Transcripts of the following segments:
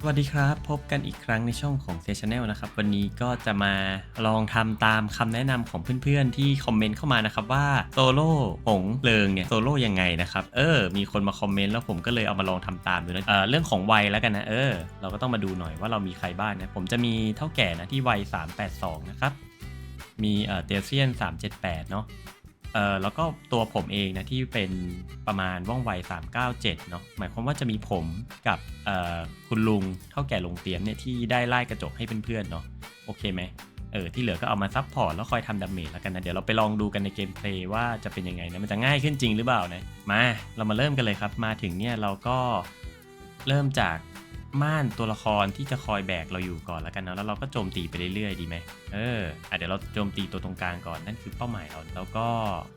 สวัสดีครับ พบกันอีกครั้งในช่องของเซชแนลนะครับ วันนี้ก็จะมาลองทำตามคำแนะนำของเพื่อนๆ ที่คอมเมนต์เข้ามานะครับว่าโซโล่ผงเพลิงเนี่ยโซโล่ยังไงนะครับ เออ มีคนมาคอมเมนต์แล้วผมก็เลยเอามาลองทำตามดูนะเออเรื่องของวัยแล้วกันนะ เออ เราก็ต้องมาดูหน่อยว่าเรามีใครบ้างนะ ผมจะมีเท่าแก่นะที่วัย 382 นะครับ มีเออเตลเซียน 378 เนาะ เออแล้วก็ตัวผมเองนะที่เป็นประมาณว่องไว 397 เนาะหมายความว่าจะมีผมกับเอ่อคุณลุงเท่าแก่ลงเตียมเนี่ยที่ได้ไล่กระจกให้เพื่อนๆเนาะโอเคไหมเออที่เหลือก็เอามาซับพอร์ตแล้วคอยทำดาเมจแล้วกันนะ เดี๋ยวเราไปลองดูกันในเกมเพลย์ว่าจะเป็นยังไงนะมันจะง่ายขึ้นจริงหรือเปล่านะ มาเรามาเริ่มกันเลยครับ มาถึงเนี่ยเราก็เริ่มจาก ม่านตัวละครที่จะคอยแบกเราอยู่ก่อนแล้วกันนะแล้วเราก็โจมตีไปเรื่อยๆ ดีไหมเอออะเดี๋ยวเราโจมตีตัวตรงกลางก่อนนั่นคือเป้าหมายเราแล้วก็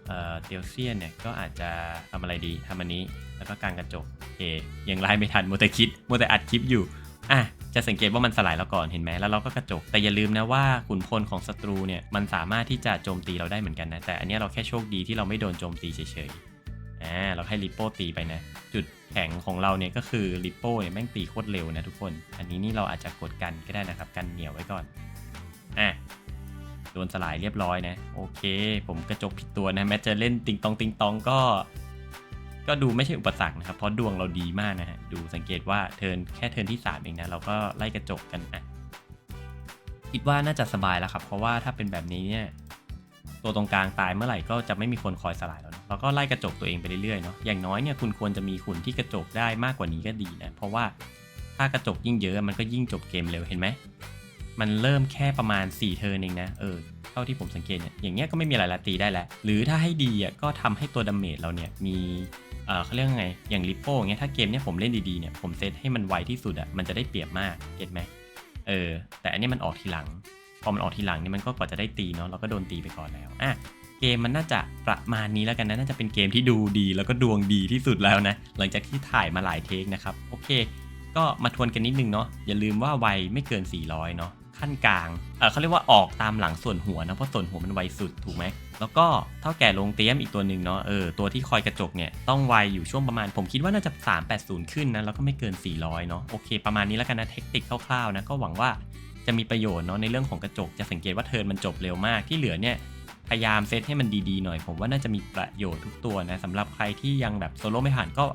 เอ่อเตียวเซียนเนี่ยก็อาจจะทำอะไรดีทำอันนี้แล้วก็การกระจกโอเคยังไล่ไม่ทันมัวแต่คิดมัวแต่อัดคลิปอยู่อะจะสังเกตว่ามันสลายเราก่อนเห็นไหมแล้วเราก็กระจก แต่อย่าลืมนะว่าขุนพลของศัตรูเนี่ยมันสามารถที่จะโจมตีเราได้เหมือนกันนะแต่อันนี้เราแค่โชคดีที่เราไม่โดนโจมตีเฉยๆ เราให้ลิปโป้ตีไปนะ จุดแข็งของเราเนี่ยก็คือลิปโป้เนี่ยแม่งตีโคตรเร็วนะทุกคน อันนี้นี่เราอาจจะกดกันก็ได้นะครับ กันเหนียวไว้ก่อน อะ โดนสลายเรียบร้อยนะ โอเค ผมกระจกผิดตัวนะ แม้จะเล่นติงตองติงตองก็ ก็ดูไม่ใช่อุปสรรคนะครับ เพราะดวงเราดีมากนะฮะ ดูสังเกตว่าเทินแค่เทินที่3เองนะ เราก็ไล่กระจกกันอะคิดว่าน่าจะสบายแล้วครับ เพราะว่าถ้าเป็นแบบนี้เนี่ย ตัวตรงกลางตายเมื่อไหร่ก็จะไม่มีคนคอยสลายแล้วเนอะเราก็ไล่กระจกตัวเองไปเรื่อยๆเนาะอย่างน้อยเนี่ยคุณควรจะมีขุนที่กระจกได้มากกว่านี้ก็ดีนะเพราะว่าถ้ากระจกยิ่งเยอะมันก็ยิ่งจบเกมเร็วเห็นไหมมันเริ่มแค่ประมาณ 4 เทิร์นเองนะเออเท่าที่ผมสังเกตเนี่ยอย่างเงี้ยก็ไม่มีอะไรละตีได้แล้ว หรือถ้าให้ดีอะก็ทำให้ตัวดาเมจเราเนี่ยมีเออเขาเรียกไงอย่างลิปโป้เงี้ยถ้าเกมเนี้ยผมเล่นดีๆเนี่ยผมเซตให้มันไวที่สุดอะมันจะได้เปรียบมากเก็ตไหมเออแต่อันนี้มันออกทีหลัง พอมันออกทีหลังเนี่ยมันก็กว่าจะได้ตีเนาะเราก็โดนตีไปก่อนแล้วอะเกมมันน่าจะประมาณนี้แล้วกันนะ น่าจะเป็นเกมที่ดูดีแล้วก็ดวงดีที่สุดแล้วนะ หลังจากที่ถ่ายมาหลายเทคนะครับ โอเค ก็มาทวนกันนิดนึงเนาะ อย่าลืมว่าไวไม่เกิน 400 เนาะ ขั้นกลาง เออเขาเรียกว่าออกตามหลังส่วนหัวนะ เพราะส่วนหัวมันไวสุดถูกไหม แล้วก็เท่าแก่ลงเตี้ยมอีกตัวหนึ่งเนาะ เออ ตัวที่คอยกระจกเนี่ย ต้องไวอยู่ช่วงประมาณ ผมคิดว่าน่าจะ380 ขึ้นนะ แล้วก็ไม่เกิน 400 เนาะ โอเค ประมาณนี้แล้วกันนะ เทคนิคคร่าวๆนะ ก็หวังว่า จะมีประโยชน์เนาะในเรื่องของกระจกจะสังเกตว่าเทิร์นมันจบเร็วมากที่เหลือเนี่ยพยายามเซตให้มันดีๆหน่อย ผมว่าน่าจะมีประโยชน์ทุกตัวนะสำหรับใครที่ยังแบบโซโล่ไม่ผ่านก็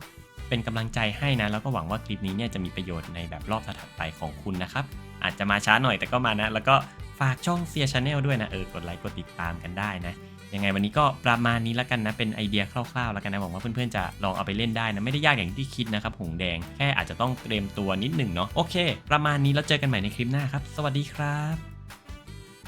เป็นกำลังใจให้นะ แล้วก็หวังว่าคลิปนี้เนี่ยจะมีประโยชน์ในแบบรอบถัดไปของคุณนะครับ อาจจะมาช้าหน่อยแต่ก็มานะ แล้วก็ฝากช่องเซียชาแนลด้วยนะเออกดไลค์กดติดตามกันได้นะ ยังไงวันนี้ก็ประมาณนี้แล้วกันนะ เป็นไอเดียคร่าวๆแล้วกันนะหวังว่าเพื่อนๆจะลองเอาไปเล่นได้นะ ไม่ได้ยากอย่างที่คิดนะครับหงแดงแค่อาจจะต้องเตรียมตัวนิดหนึ่งเนาะโอเค ประมาณนี้แล้วเจอกันใหม่ในคลิปหน้าครับ สวัสดีครับ